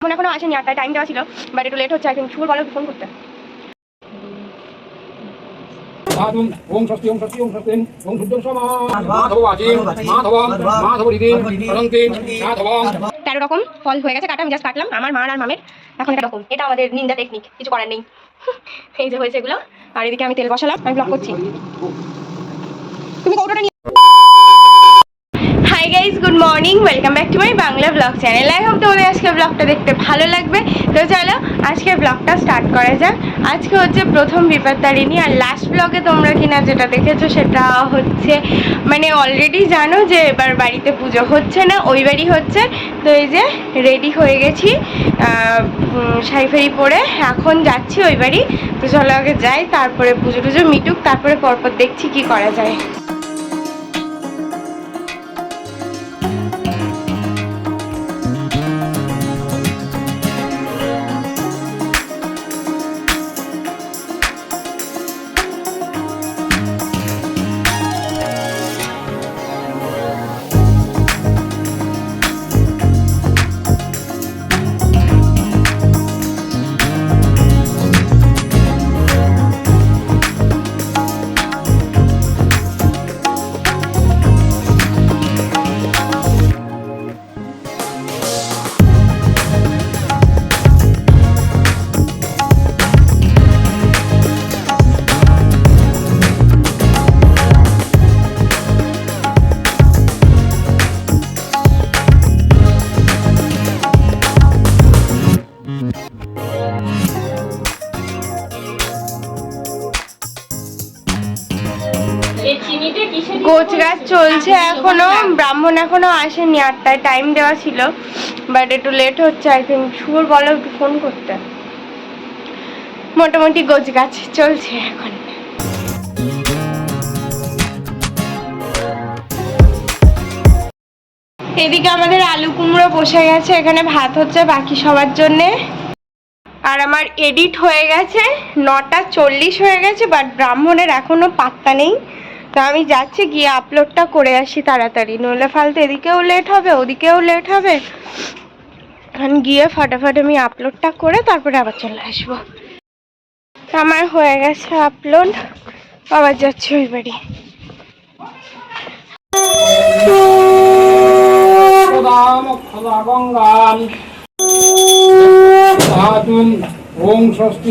এখন এখনও আসেনি আটটায় টাইম দেওয়া ছিল। বাট একটু লেট হচ্ছে এখন শুভ বলো ফোন করতে। ওম স্বস্তি ওম স্বস্তি ওম স্বস্তি ওম সূর্যং সমা। মাধব আচিম মাধব মাধব হৃদিন অনন্তি মাধব তেরো রকম ফল হয়ে গেছে কাটা আমি জাস্ট কাটলাম। আমার মার আর মামের এখন এটা রকম। এটা আমাদের নিন্দা টেকনিক কিছু করার নেই। এই যে হয়েছে এগুলো। আর এদিকে আমি তেল বসালাম আমি ব্লক করছি। তুমি কৌটোটা নিয়ে hi guys good morning welcome back to my Bangla vlog channel I hope তোমাদের আজকে ব্লগটা দেখতে ভালো লাগবে। তো চলো আজকে ব্লগটা স্টার্ট করা যাক। আজকে হচ্ছে প্রথম বিপত্তারিণী আর লাস্ট ব্লগে তোমরা কিনা যেটা দেখেছ সেটা হচ্ছে মানে অলরেডি জানো যে এবার বাড়িতে পুজো হচ্ছে না, ওই বাড়ি হচ্ছে। তো এই যে রেডি হয়ে গেছি শাড়ি ফাড়ি পরে এখন যাচ্ছি ওই বাড়ি। তো চলো আগে যাই, তারপরে পুজো টুজো মিটুক, তারপরে পরপর দেখছি কি করা যায়। কোচ গাছ চলছে এখনও, ব্রাহ্মণ এখনও আসেনি আটটায় টাইম দেওয়া ছিল বাট একটু লেট হচ্ছে আই থিঙ্ক শুভর বলো, একটু ফোন করতে। মোটামুটি গোছ গাছ চলছে এখন। এদিকে আমাদের আলু কুমড়ো বসে গেছে, এখানে ভাত হচ্ছে, বাকি সবার জন্যে। আর আমার এডিট হয়ে গেছে, নটা চল্লিশ হয়ে গেছে বাট ব্রাহ্মণের এখনও পাত্তা নেই। তো আমি যাচ্ছি, গিয়ে আপলোডটা করে আসি তাড়াতাড়ি। নইলে ফালতু এদিকেও লেট হবে, ওদিকেও লেট হবে। এখন গিয়ে ফটাফট আমি আপলোডটা করে তারপরে আবার চলে আসব। আমার হয়ে গেছে আপলোড আবার যাচ্ছি ওই বাড়ি। সাধুম ওম স্বস্তি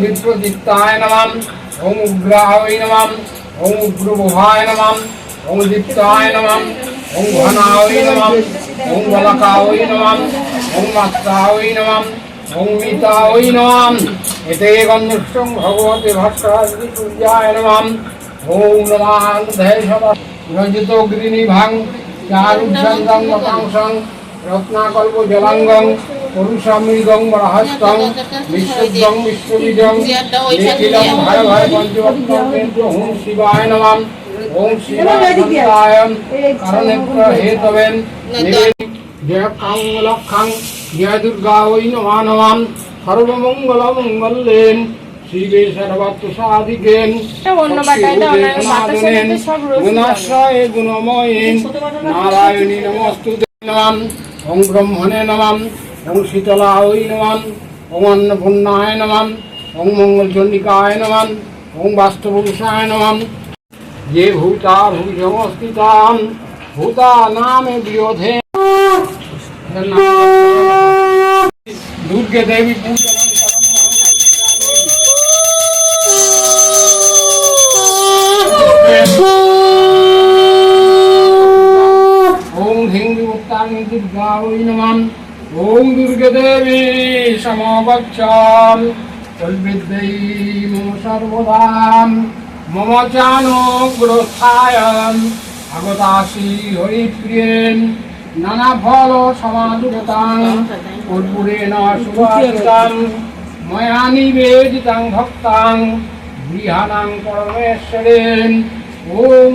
বিপ্রদীপ্তায় নমাম ওম উগ্রায় নমাম ওম উগ্রবভায় নমাম ওম দীপ্তায় নমাম ওম ঘনায় নমাম ওম বলকায় নমাম ওম মাত্রায় নমাম ওম মিতায় নমাম এতে গন্ধর্ষং ভগবতে ভাস্করাদি সূর্যায় নমাম ওম নমাং ধৈ সদা রজিত অগ্নিভাং চারুষান্তং রত্নাকল্প জলাঙ্গং পুরুষামৃগং বরহস্তং বিশ্বজং বিশ্ববীজং নিখিলং ভয় ভয় পঞ্চরত্ন ওম শিবায় নমাম ওম শিবায় কারণেত্র হেতবেন জয় কাং লক্ষাং জয় দুর্গা ওই নমা নমাম সর্বমঙ্গল মঙ্গলেন সর্বত্র সাধিকেন গুণাশ্রয়ে নারায়ণী নমস্তুতে নমাম ওং ব্রহ্মণে নমাম ওং শীতলায় নমাম ওং অন্নপূর্ণায় নমান ওং মঙ্গলচণ্ডিকায় নমান ওং বাস্তপুরুষায় নমান যে ভূতা ভূ সংস্থিতাম ভূতা নামে বিরোধে দুর্গে দেবী পূজা সমবচ্ছাম কল্বিদ্যৈ মম সর্বদাম মম চানুগ্রস্থায় আগতাসি হরিপ্রিয়েন নানা ফল সমাদুরতাং কর্পূরেণ শুভাকৃতাং ময়া নিবেদিতাং ভক্তাং ওম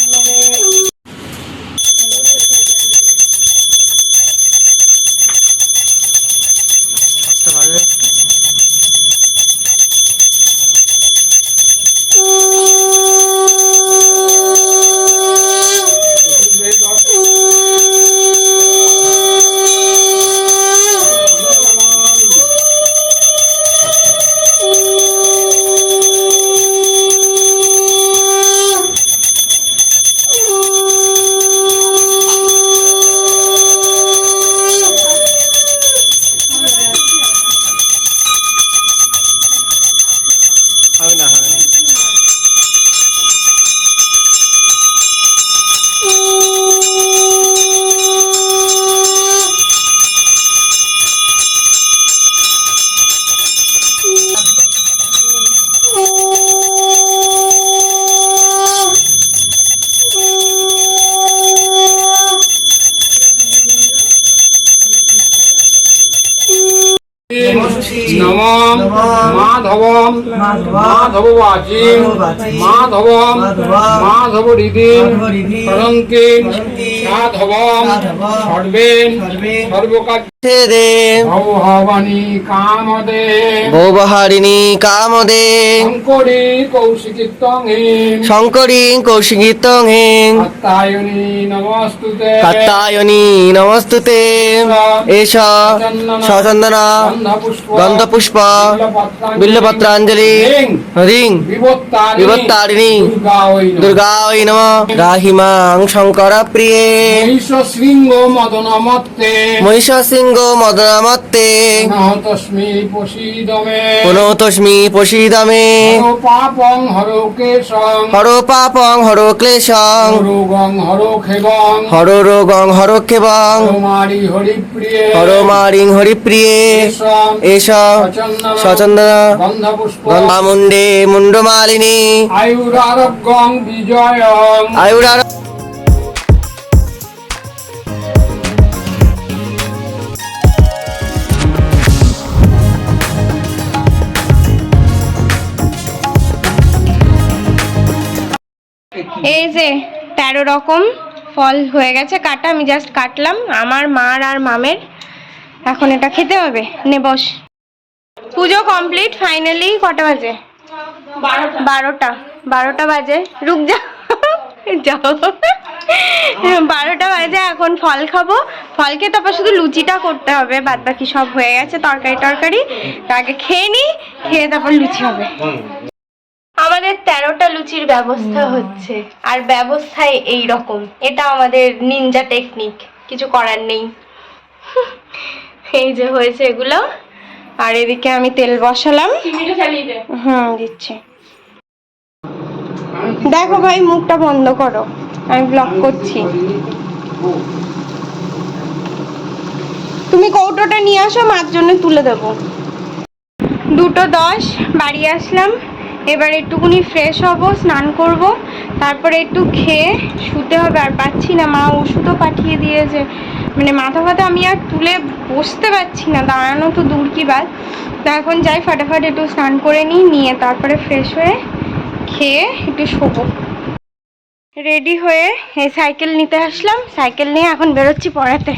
মাধবম মাধব বাচিম মাধবম মাধব হৃদিম করন্তি সাধবম সর্বেন সর্বকার্য দে ভবানী কামদে। ভৌবহারিণী কামদে। শঙ্করী কৌশিকিত্তং হিম শঙ্করী কৌশিকীতং হিং কাত্তায়নী নমস্তুতে। কাত্তায়নী নমস্তুতে। এষ সচন্দন। গন্ধপুষ্প। বিল্লপত্রাঞ্জলি। রিং। বিভত্তারিণী দুর্গা ওই নম। রাহিমাং শঙ্কর প্রিয়ে শৃঙ্গ মদন মত্তে মহিষ সিংহ মদনামত্তে। তস্মি প্রসীদমে। পুনতস্মি হর পাপং হর কেশং হর পাপং হর ক্লেশং হর রোগং হর ক্ষেবং হর মারিং হরিপ্রিয়ে এষ সচন্দন। গন্ধপুষ্প। গন্ধামুণ্ডে মুন্ডমালিনী আয়ুরারোগ্যং বিজয়ং। এই যে তেরো রকম ফল হয়ে গেছে কাটা আমি জাস্ট কাটলাম আমার মার আর মামের। এখন এটা খেতে হবে? নে বস। পুজো কমপ্লিট ফাইনালি কটা বাজে? বারোটা। বারোটা। বাজে। রুক যা যাও। বারোটা বাজে এখন ফল খাব। ফল খেয়ে তারপর শুধু লুচিটা করতে হবে বাদ বাকি সব হয়ে গেছে তরকারি টরকারি তো আগে খেয়ে নি খেয়ে তারপর লুচি হবে। আমাদের তেরোটা লুচির ব্যবস্থা হচ্ছে। আর ব্যবস্থায় এই রকম এটা আমাদের নিনজা টেকনিক কিছু করার নেই। এই যে হয়েছে এগুলো। আর এদিকে আমি তেল বসালাম। হুম দিচ্ছি। দেখো ভাই মুখটা বন্ধ করো। আমি ব্লক করছি। তুমি কৌটোটা নিয়ে আসো মার জন্য তুলে দেবো। দুটো দশ বাড়ি আসলাম। এবার একটুকুনি ফ্রেশ হব, স্নান করব, তারপরে একটু খেয়ে শুতে হবে, আর পাচ্ছি না, মা ওষুধও পাঠিয়ে দিয়েছে। মানে মাথা ফাথা আমি আর তুলে বসতে পারছি না, দাঁড়ানো তো দূর কি বাদ তা এখন যাই, ফাটাফাট একটু স্নান করে নিই, নিয়ে তারপরে ফ্রেশ হয়ে খেয়ে একটু শোবো। রেডি হয়ে এই সাইকেল নিতে আসলাম সাইকেল নিয়ে এখন বেরোচ্ছি পড়াতে।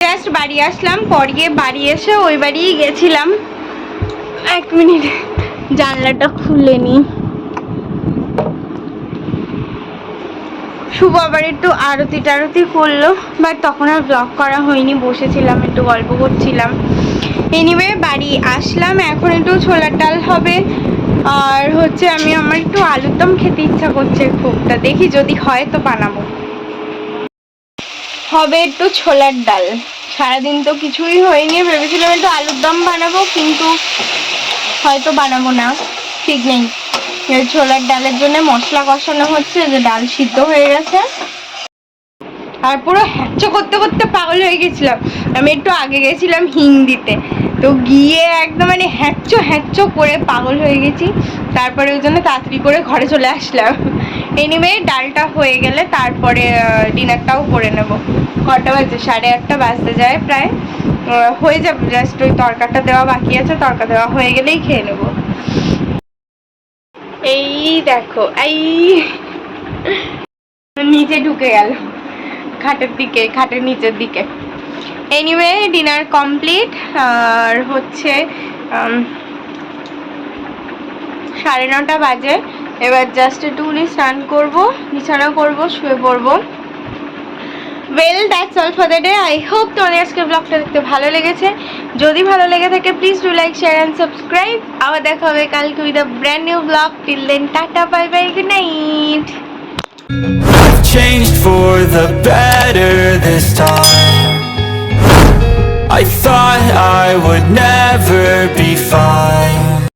জাস্ট বাড়ি আসলাম, পড়িয়ে বাড়ি এসে ওই বাড়িই গেছিলাম। এক মিনিট জানলাটা খুলে নি। শুভ আবার একটু আরতি টারতি করল বাট তখন আর ব্লগ করা হয়নি, বসেছিলাম, একটু গল্প করছিলাম। এনিওয়ে বাড়ি আসলাম, এখন একটু ছোলার ডাল হবে। আর হচ্ছে আমি আমার একটু আলুর দম খেতে ইচ্ছা করছে খুবটা। দেখি যদি হয় তো বানাবো। হবে একটু ছোলার ডাল। সারাদিন তো কিছুই হয়নি, ভেবেছিলাম একটু আলুর দম বানাবো, কিন্তু হয়তো বানাবো না। ঠিক নেই। ছোলার ডালের জন্য মশলা কষানো হচ্ছে যে ডাল সিদ্ধ হয়ে গেছে। আর পুরো হ্যাচ্চ করতে করতে পাগল হয়ে গেছিলাম। আমি একটু আগে গেছিলাম হিং দিতে তো গিয়ে একদম মানে হ্যাচ্চ হ্যাচ্চ করে পাগল হয়ে গেছি। তারপরে ওই জন্য তাড়াতাড়ি করে ঘরে চলে আসলাম। এনিওয়ে ডালটা হয়ে গেলে তারপরে ডিনারটাও করে নেব। কটা বাজে? সাড়ে আটটা বাজতে যায় প্রায়। হয়ে যাবে জাস্ট ওই তরকাটা দেওয়া বাকি আছে, তরকা দেওয়া হয়ে গেলেই খেয়ে নেব। এই দেখো, এই নিচে ঢুকে গেল, খাটের দিকে, খাটের নিচের দিকে। এনিওয়ে ডিনার কমপ্লিট আর হচ্ছে সাড়ে নটা বাজে, এবার জাস্ট একটুখানি স্নান করব, বিছানা করব, শুয়ে পড়ব। Well that's all for the day I hope তোমাদের আজকে ব্লগটা দেখতে ভালো লেগেছে। যদি ভালো লেগে থাকে please do like share and subscribe আবার দেখা হবে কালকে with a brand new vlog till then tata bye bye good night changed for the better this time. I thought I would never be fine.